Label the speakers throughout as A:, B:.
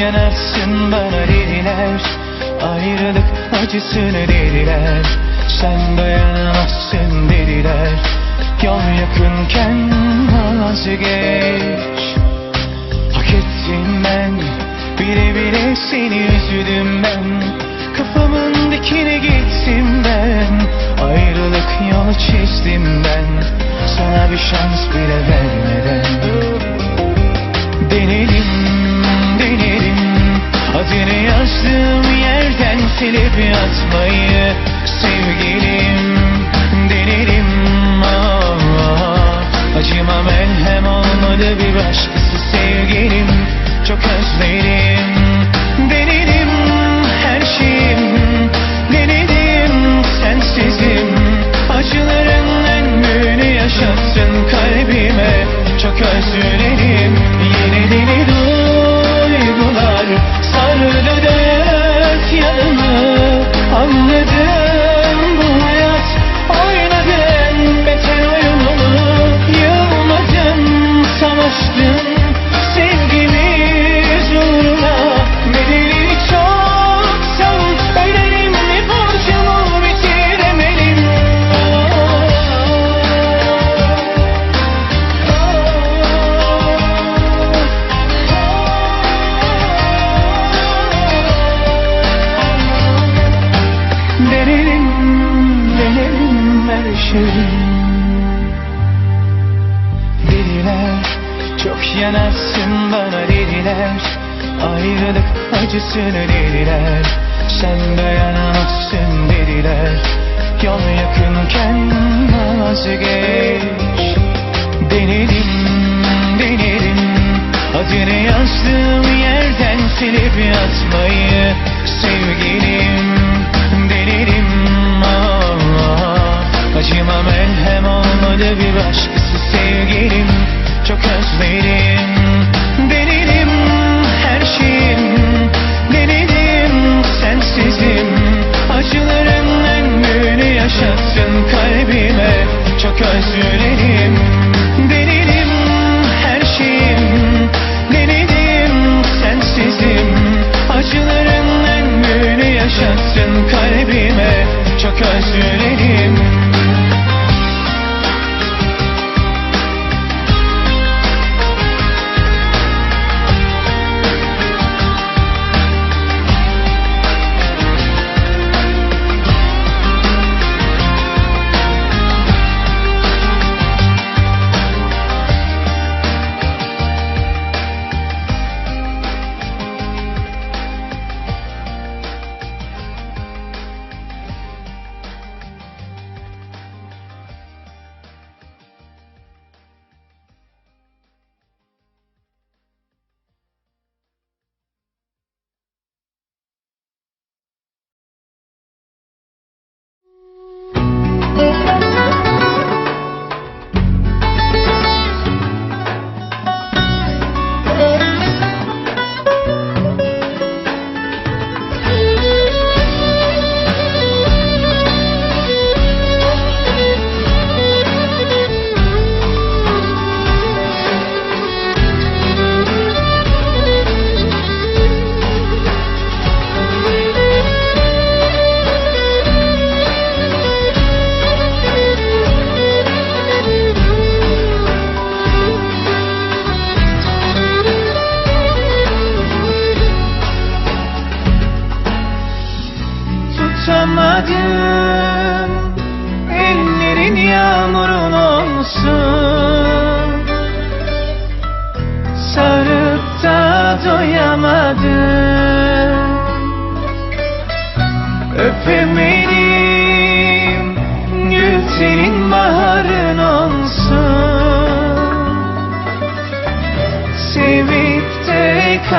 A: yanarsın bana dediler. Ayrılık acısını dediler. Sen dayanamazsın dediler. Yol yakınken vazgeç. Hak ettim ben. Bile bile seni üzüldüm ben. Kafamın dikine gittim ben. Ayrılık yolu çizdim ben. Sana bir şans bile vermeden silip atmayı Sevgilim, denedim ah, ah. Acıma melhem olmadı bir başkası acısını dediler Sen dayanamazsın dediler. Yol yakınken vazgeç. Denedim, denedim. Adını yazdığım yerden silip atmayı Sevgilim, denedim. Ah. Acıma melhem olmadı bir başkası sevgilim. Çok özledim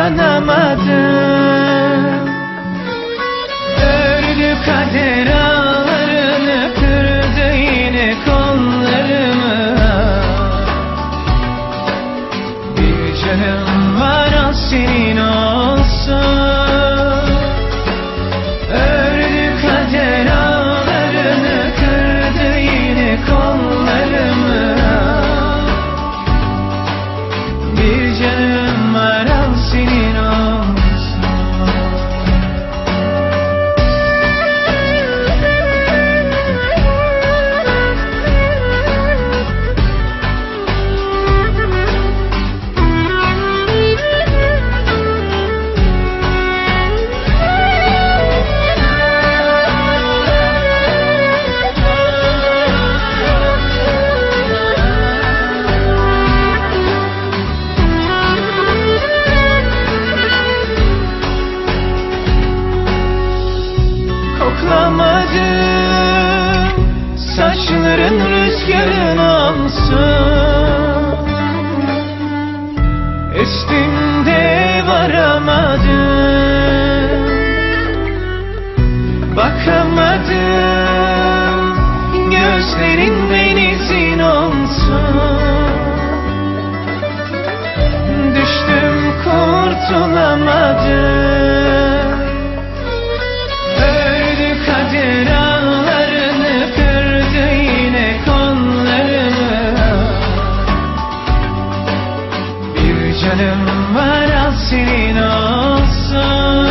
A: manamadım mısın? Üstünde varamadım Bakamadım Gözlerin denizin olsun. Düştüm kurtulamadım Oh.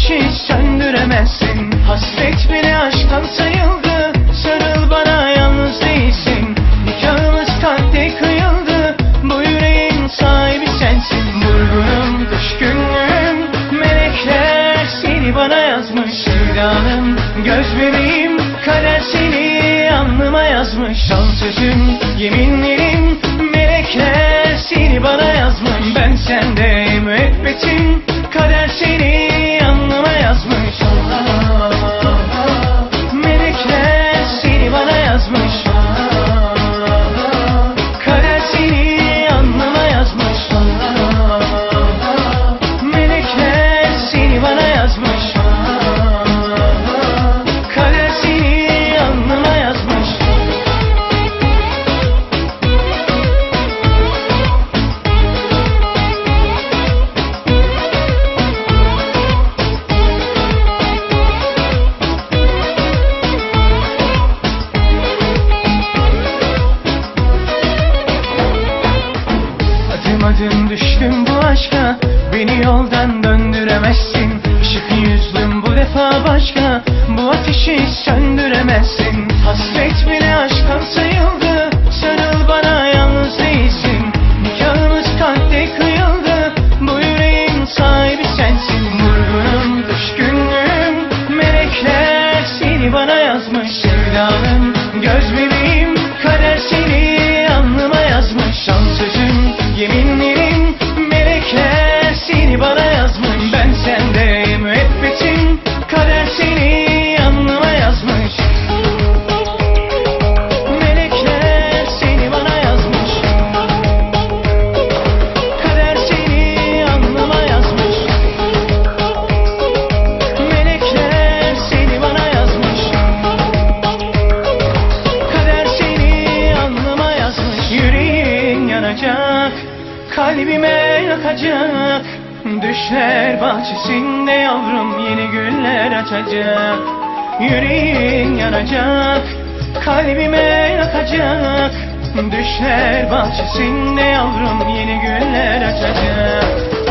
A: ateşi söndüremezsin. Hasret bile aşktan sayıldı. Sarıl bana yalnız değilsin. Nikahımız kalpte kıyıldı. Bu yüreğin sahibi sensin. Vurgunum, düşkünlüğüm Melekler seni bana yazmış. Sevdanım, göz bebeğim Kader seni alnıma yazmış. Şansözüm, yeminli yanacak Yüreğin yanacak Kalbime yakacak. Düşler bahçesinde yavrum yeni günler açacak.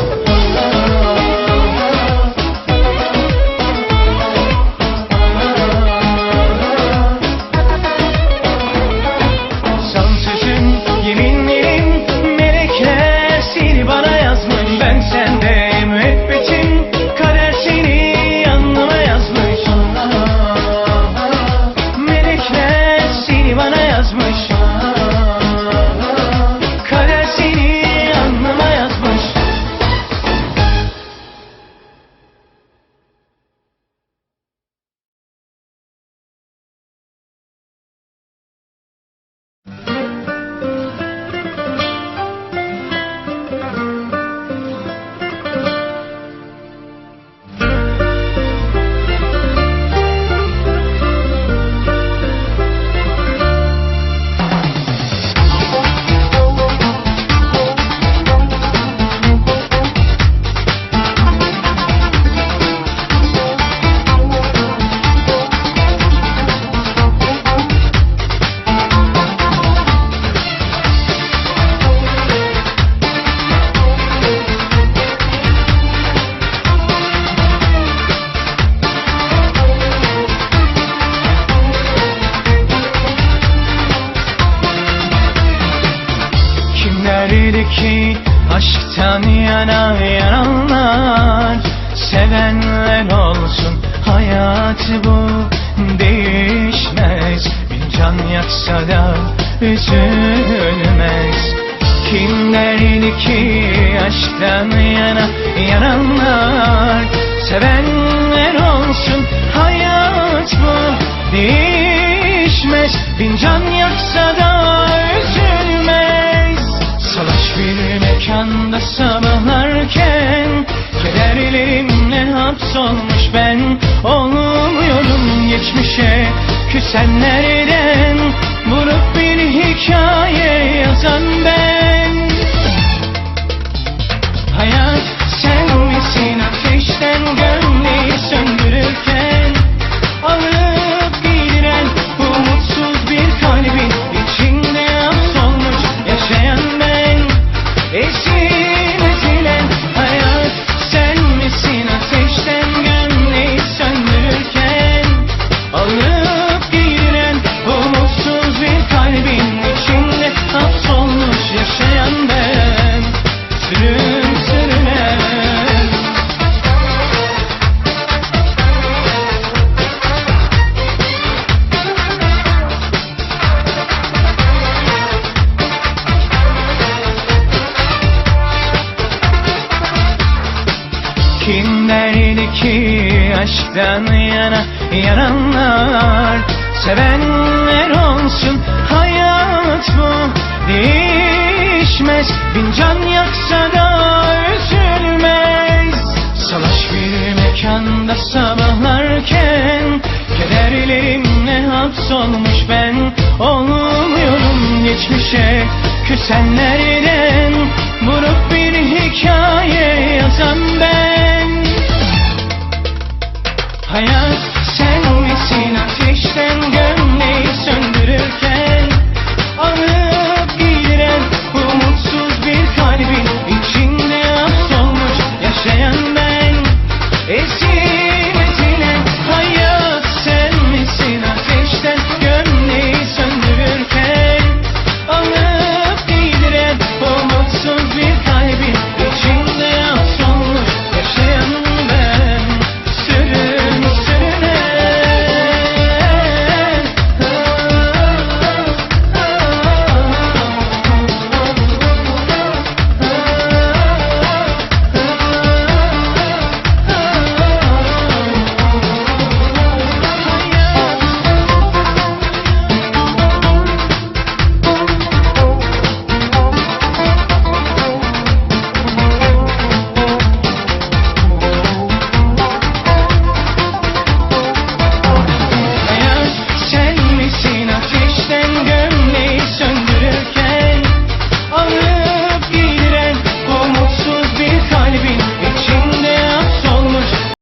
A: Tam yana yananlar Sevenler olsun Hayatı bu. Değişmez. Bin can yaksa da üzülmez. Kim derdi ki aşktan yana yananlar Sevenler olsun hayat bu. Değişmez. Bin can yaksa da Kederlerimle hapsolmuş ben Olmuyorum geçmişe. Küsenlerden Vurup bir hikaye yazan ben? Hayat sen misin ateşten gömleği aşktan yana yananlar Sevenler olsun hayat bu değişmez. Bin can yaksa da üzülmez. Salaş bir mekanda sabahlarken Kederlerimle hapsolmuş ben Olmuyorum geçmişe. Küsenlerden Vurup bir hikaye yazan ben Hayat sen misin ateşten gömleği söndürürken Anı